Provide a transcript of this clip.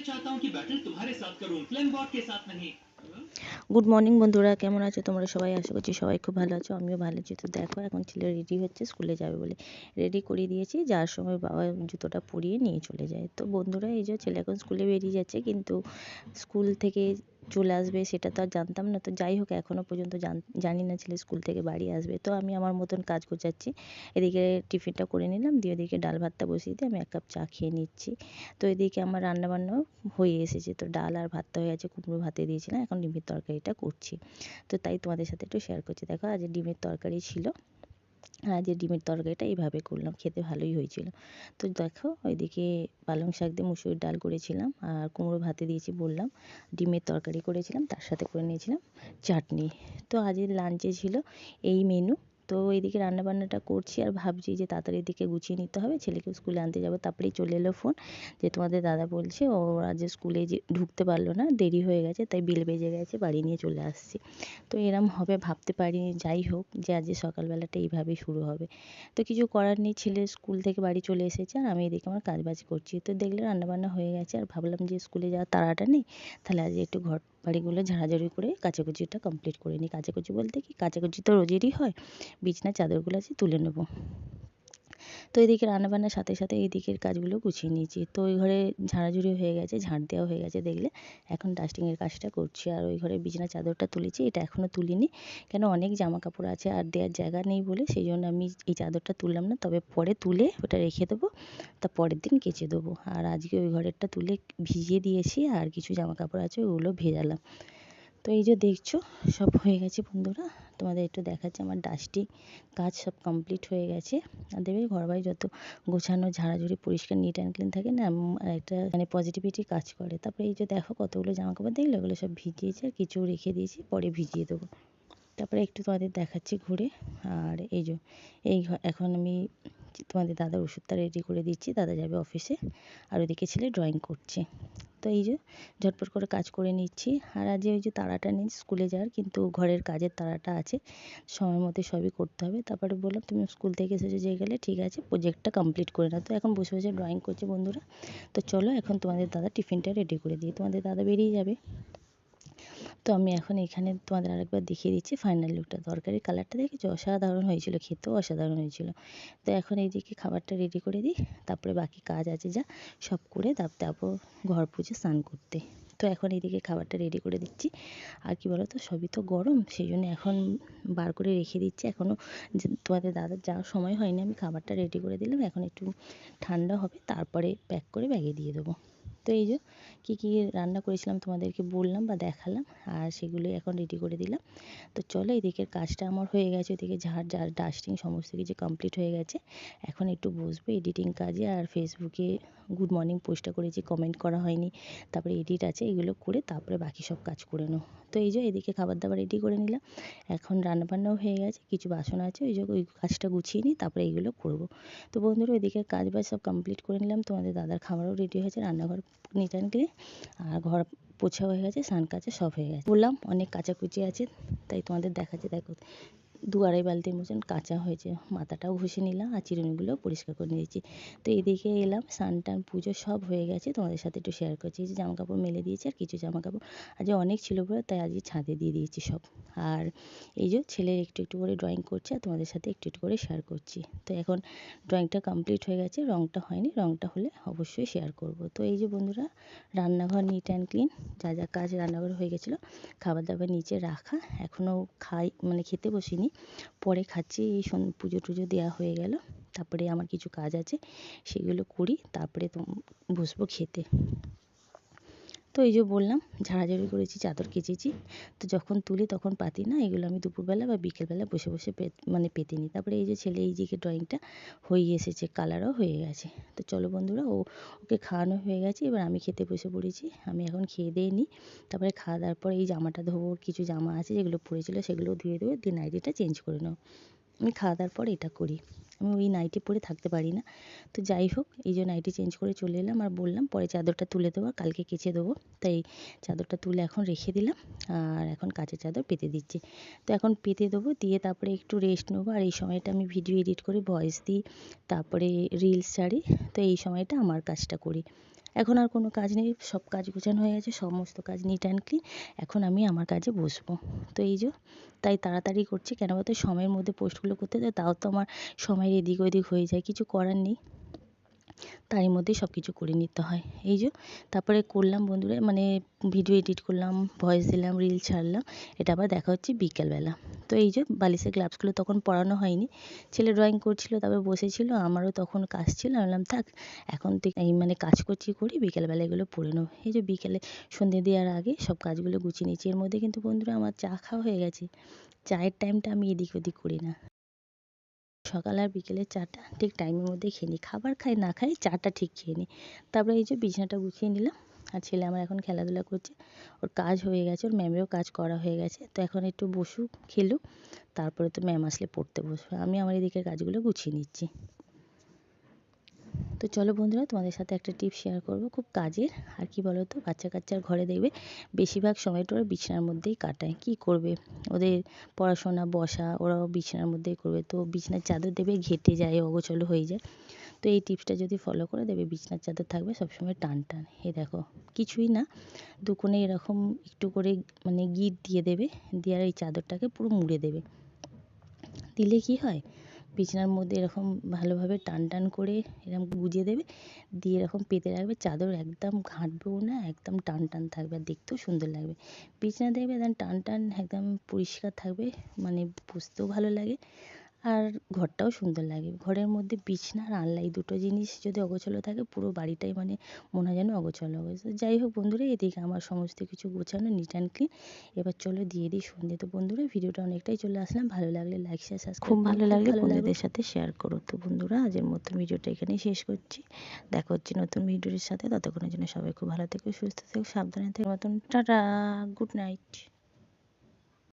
मैं चाहता हूँ कि बैटल तुम्हारे साथ करूँ फ्लेम बॉट के साथ नहीं গুড মর্নিং বন্ধুরা কেমন আছো তোমরা সবাই আশা করছি সবাই খুব ভালো আছো আমিও ভালো আছি তো দেখো এখন ছেলে রেডি হচ্ছে স্কুলে যাবে বলে রেডি করিয়ে দিয়েছি যার সময় বাবা জুতোটা পরিয়ে নিয়ে চলে যায় তো বন্ধুরা এই যে ছেলে এখন স্কুলে বেরিয়ে যাচ্ছে কিন্তু স্কুল থেকে চলে আসবে, সেটা তো আর জানতাম না। তো যাই হোক এখনও পর্যন্ত জানি না ছেলে স্কুল থেকে বাড়ি আসবে। তো আমি আমার মতন কাজ গোছাচ্ছি। এদিকে টিফিনটা করে নিলাম, দিয়ে ওদিকে ডাল ভাতটা বসিয়ে দিয়ে আমি এক কাপ চা খেয়ে নিচ্ছি। তো এদিকে আমার রান্নাবান্নাও হয়ে এসেছে। তো ডাল আর ভাতটা হয়ে আছে কুমড়ো ভাতে দিয়েছিলাম, এখন ডিমের তরকারিটা করছি। তো তাই তোমাদের সাথে একটু শেয়ার করছি। দেখো, আজ ডিমের তরকারি ছিল। যে ডিমের তরকারিটা এইভাবে করলাম, খেতে ভালোই হয়েছিল। তো দেখো, ওইদিকে পালং শাক দিয়ে মুসুরির ডাল করেছিলাম আর কুমড়ো ভাতে দিয়েছি বললাম। ডিমের তরকারি করেছিলাম, তার সাথে করে নিয়েছিলাম চাটনি। তো আজের লাঞ্চে ছিল এই মেনু তো এইদিকে রান্নাবান্নাটা করছি আর ভাবছি যে তাড়াতাড়ি এদিকে গুছিয়ে নিতে হবে। ছেলেকে স্কুলে আনতে যাব, তারপরেই চলে এলো ফোন যে তোমাদের দাদা বলছে ও আজ স্কুলে যে ঢুকতে পারল না, দেরি হয়ে গেছে, তাই বিল বেজে গেছে, বাড়ি নিয়ে চলে আসছি। তো এরম হবে, ভাবতে পারিনি যাই হোক, যে আজকে সকালবেলাটা এইভাবেই শুরু হবে। তো কিছু করার নেই, ছেলে স্কুল থেকে বাড়ি চলে এসেছে আর আমি এদিকে আমার কাজবাজ করছি। তো দেখলে রান্নাবান্না হয়ে গেছে আর ভাবলাম যে স্কুলে যাওয়ার তাড়াটা নেই, তাহলে আজ একটু ঘর বাড়িগুলো ঝাড়াঝাড়ি করে কাচাকুচিটা কমপ্লিট করে নিই। কাচাকুচি বলতে কি, কাচাকুচি তো রোজেরই হয়। বিছনার চাদরগুলো আছে, তুলে নেব। তো এদিকে রান্নাবান্নার সাথে সাথে এই দিকের কাজগুলো গুছিয়ে নিয়েছি। তো ওই ঘরে ঝাড়াঝুড়ি হয়ে গেছে ঝাঁট দেওয়া হয়ে গেছে দেখলে। এখন ডাস্টিংয়ের কাজটা করছি। আর ওই ঘরে বিছানার চাদরটা তুলেছি, এটা এখনও তুলিনি। কেন অনেক জামা কাপড় আছে আর দেওয়ার জায়গা নেই বলে সেই জন্য আমি এই চাদরটা তুললাম না। তবে পরে তুলে ওটা রেখে দেবো, তা পরের দিন কেচে দেবো। আর আজকে ওই ঘরেরটা তুলে ভিজিয়ে দিয়েছি আর কিছু জামা কাপড় আছে ওগুলো ভেজালাম। তো এই যে দেখছ, সব হয়ে গেছে বন্ধুরা। তোমাদের একটু দেখাচ্ছি, আমার ডাস্টিং কাজ সব কমপ্লিট হয়ে গেছে। আর দেখবে ঘর বাড়ি যত গোছানো, ঝাড়াঝুড়ি, পরিষ্কার নিট অ্যান্ড ক্লিন থাকে না একটা মানে পজিটিভিটি কাজ করে। তারপরে এই যে দেখো কতগুলো জামা কাপড় দেখলে, ওগুলো সব ভিজিয়েছে আর কিছু রেখে দিয়েছি, পরে ভিজিয়ে দেবো। তারপরে একটু তোমাদের দেখাচ্ছি ঘুরে। আর এই যে, এই এখন আমি তোমাদের দাদার ওষুধটা রেডি করে দিচ্ছি, দাদা যাবে অফিসে আর ওদিকে ছেলে ড্রয়িং করছে। তো এই যে ঝটপট করে কাজ করে নিচ্ছি। আর আজ ওই যে তাড়াটা নেই স্কুলে যাওয়ার, কিন্তু ঘরের কাজের তাড়াটা আছে, সময় মতো সবই করতে হবে। তারপরে বললাম, তুমি স্কুল থেকে এসেছ যে গেলে ঠিক আছে প্রজেক্টটা কমপ্লিট করে নাও। তো এখন বসে বসে ড্রয়িং করছে বন্ধুরা। তো চলো এখন তোমাদের দাদা টিফিনটা রেডি করে দিই। তোমাদের দাদা বেরিয়ে যাবে। তো আমি এখন এখানে তোমাদের আরেকবার দেখিয়ে দিচ্ছি ফাইনাল লুকটা তরকারির কালারটা দেখেছ? অসাধারণ হয়েছিল, খেতেও অসাধারণ হয়েছিল। তো এখন এইদিকে খাবারটা রেডি করে দিই, তারপরে বাকি কাজ আছে যা, সব করে তারপর ঘর পুজো স্নান করতে। তো এখন এইদিকে খাবারটা রেডি করে দিচ্ছি। আর কি বলো তো সবই তো গরম, সেই জন্য এখন বার করে রেখে দিচ্ছি। এখনও তোমাদের দাদার যাওয়ার সময় হয়নি, আমি খাবারটা রেডি করে দিলাম। এখন একটু ঠান্ডা হবে, তারপরে প্যাক করে ব্যাগে দিয়ে দেবো। তো এই যে কী কী রান্না করেছিলাম তোমাদেরকে বললাম বা দেখালাম, আর সেগুলো এখন রেডি করে দিলাম। তো চলো এদিকের কাজটা আমার হয়ে গেছে, এদিকে ঝাড় ঝাড় ডাস্টিং সমস্ত কিছু কমপ্লিট হয়ে গেছে। এখন একটু বসবো এডিটিং কাজে, আর ফেসবুকে গুড মর্নিং পোস্টটা করেছি কমেন্ট করা হয়নি, তারপরে এডিট আছে, এগুলো করে তারপরে বাকি সব কাজ করে নেব তো এই যে এদিকে খাবার দাবার রেডি করে নিলাম, এখন রান্নাবান্নাও হয়ে গেছে, কিছু বাসন আছে, ওই যে ওই কাজটা গুছিয়ে নিই, তারপরে এইগুলো করব। তো বন্ধুরা ওইদিকে কাজ বাজ সব কমপ্লিট করে নিলাম, তোমাদের দাদার খাবারও রেডি হয়েছে রান্নাঘর নিট অ্যান্ড ক্লিন আর ঘর পোছাও হয়ে গেছে, স্নান কাছে সব হয়ে গেছে। বললাম, অনেক কাচাকুচি আছে, তাই তোমাদের দেখাচ্ছে। দেখো দু আড়াই বালতির মতন কাঁচা হয়েছে, মাথাটাও ঘষে নিলাম আর চিরুনিগুলোও পরিষ্কার করে নিয়েছি। তো এদিকে এলাম, স্নান টান পুজো সব হয়ে গেছে, তোমাদের সাথে একটু শেয়ার করছি। যে জামা কাপড় মেলে দিয়েছি আর কিছু জামা কাপড় আজ অনেক ছিল বলে তাই আজকে ছাদে দিয়ে দিয়েছি সব। আর এই যে ছেলের একটু একটু করে ড্রয়িং করছে আর তোমাদের সাথে একটু একটু করে শেয়ার করছি। তো এখন ড্রয়িংটা কমপ্লিট হয়ে গেছে রঙটা হয়নি রঙটা হলে অবশ্যই শেয়ার করব। তো এই যে বন্ধুরা, রান্নাঘর নিট অ্যান্ড ক্লিন যা যা কাজ রান্নাঘর হয়ে গেছিল খাবার দাবার নিচে রাখা, এখনও খাই মানে খেতে বসিনি। পরে খাচ্ছি, এই পুজো টুজো দেওয়া হয়ে গেল। তারপরে আমার কিছু কাজ আছে, সেগুলো করি, তারপরে বসবো খেতে। তো এই যে বললাম, ঝাড়াঝাড়ি করেছি, চাদর কেচেছি। তো যখন তুলি তখন পাতি না, এগুলো আমি দুপুরবেলা বা বিকেলবেলা বসে বসে মানে পেতে নিই তারপরে এই যে ছেলে এই যে ড্রয়িংটা হয়ে এসেছে কালারও হয়ে গেছে। তো চলো বন্ধুরা, ও, ওকে খাওয়ানো হয়ে গেছে, এবার আমি খেতে বসে পড়েছি। আমি এখন খেয়ে দিয়ে নিই তারপরে খাওয়া দাওয়ার পর এই জামাটা ধোবো, কিছু জামা আছে যেগুলো পরেছিলো সেগুলো ধুয়ে দেবো দিয়ে নাইটিটা চেঞ্জ করে নেব আমি খাওয়া দাওয়ার পর এটা করি। আমি ওই নাইটি পরে থাকতে পারি না। তো যাই হোক, এই যে নাইটি চেঞ্জ করে চলে এলাম আর বললাম, পরে চাদরটা তুলে দেবো কালকে কেচে দেবো। তাই চাদরটা তুলে এখন রেখে দিলাম আর এখন কাচের চাদর পেতে দিচ্ছি। তো এখন পেতে দেবো, দিয়ে তারপরে একটু রেস্ট নেব আর এই সময়টা আমি ভিডিও এডিট করে ভয়েস দিই, তারপরে রিলস ছাড়ি। তো এই সময়টা আমার কাজটা করি। এখন আর কোনো কাজ নেই, সব কাজ গোছানো হয়ে গেছে, সমস্ত কাজ নিট অ্যান্ড ক্লিন এখন আমি আমার কাজে বসবো। তো এই যে, তাই তাড়াতাড়ি করছি, কেন বলতো? সময়ের মধ্যে পোস্টগুলো করতে তাও তো আমার সময়ের এদিক ওদিক হয়ে যায়, কিছু করার নেই। তারই মধ্যেই সব কিছু করে নিতে হয়। এই যে, তারপরে করলাম বন্ধুরা মানে ভিডিও এডিট করলাম ভয়েস দিলাম রিল ছাড়লাম, এটা আবার দেখা হচ্ছে বিকেলবেলা। তো এই যে, বালিশের গ্লাভসগুলো তখন পরানো হয়নি, ছেলে ড্রয়িং করছিল, তারপরে বসেছিল, আমারও তখন কাজ ছিল বললাম, থাক, এখন থেকে এই মানে কাজ করছি, করি, বিকেলবেলা এগুলো পরে নেব। এই যে বিকেলে সন্ধে দেওয়ার আগে সব কাজগুলো গুছিয়ে নিয়েছি। এর মধ্যে কিন্তু বন্ধুরা আমার চা খাওয়া হয়ে গেছে, চায়ের টাইমটা আমি এদিক ওদিক করি না। সকাল আর বিকেলে চাটা, ঠিক টাইমের মধ্যে খেয়ে নিই খাবার খাই, না খাই, চাটা ঠিক খেয়ে নিই তারপরে এই যে বিছানাটা গুছিয়ে নিলাম, আর ছেলে আমার এখন খেলাধুলা করছে। ওর কাজ হয়ে গেছে, ওর ম্যামেরও কাজ করা হয়ে গেছে। তো এখন একটু বসুক, খেলুক, তারপরে তো ম্যাম আসলে পড়তে বসবে। আমি আমার এদিকের কাজগুলো গুছিয়ে নিচ্ছি। তো চলো বন্ধুরা, তোমাদের সাথে একটা টিপ শেয়ার করব খুব কাজের। আর কি বলো তো বাচ্চা কাচ্চার ঘরে দেখবে বেশিরভাগ সময়টা ওরা বিছানার মধ্যেই কাটায়, কি করবে? ওদের পড়াশোনা বসা, ওরাও বিছানার মধ্যেই করবে। তো বিছানার চাদর দেবে ঘেটে যায়, অগোছলো হয়ে যায়। তো এই টিপসটা যদি ফলো করে দেবে বিছানার চাদর থাকবে সবসময় টান টান। এ দেখো, কিছুই না। দুকোণে এরকম একটু করে মানে গিট দিয়ে দেবে, দিয়ে আর এই চাদরটাকে পুরো মুড়ে দেবে। দিলে কি হয়? বিছানার মধ্যে এরকম ভালোভাবে টান টান করে এরকম গুঁজে দেবে, দিয়ে এরকম পেতে রাখবে চাদর একদম ঘাঁটবেও না, একদম টান টান থাকবে আর দেখতেও সুন্দর লাগবে। বিছানা দেখবে একদম টান টান, একদম পরিষ্কার থাকবে মানে পুষতেও ভালো লাগে। আর ঘরটাও সুন্দর লাগে। ঘরের মধ্যে বিছনা আর আলনা এই দুটো জিনিস যদি অগোছালো থাকে পুরো বাড়িটাই মানে মনে হয় যেন অগোছালো অগোছালো যাই হোক বন্ধুরা এদিকে আমার সমস্ত কিছু গোছানো নিট অ্যান্ড ক্লিন এবার চলো দিয়ে দিই সন্ধে। তো বন্ধুরা ভিডিওটা অনেকটাই চলে আসলাম। ভালো লাগলে লাইক শেয়ার সাবস্ক্রাইব খুব ভালো লাগলে বন্ধুদের সাথে শেয়ার করো। তো বন্ধুরা আজের মতন ভিডিওটা এখানেই শেষ করছি। দেখা হচ্ছে নতুন ভিডিওর সাথে। ততক্ষণের জন্য সবাই খুব ভালো থেকো সুস্থ থেকো সাবধানে থেকো। মতন টাটা গুড নাইট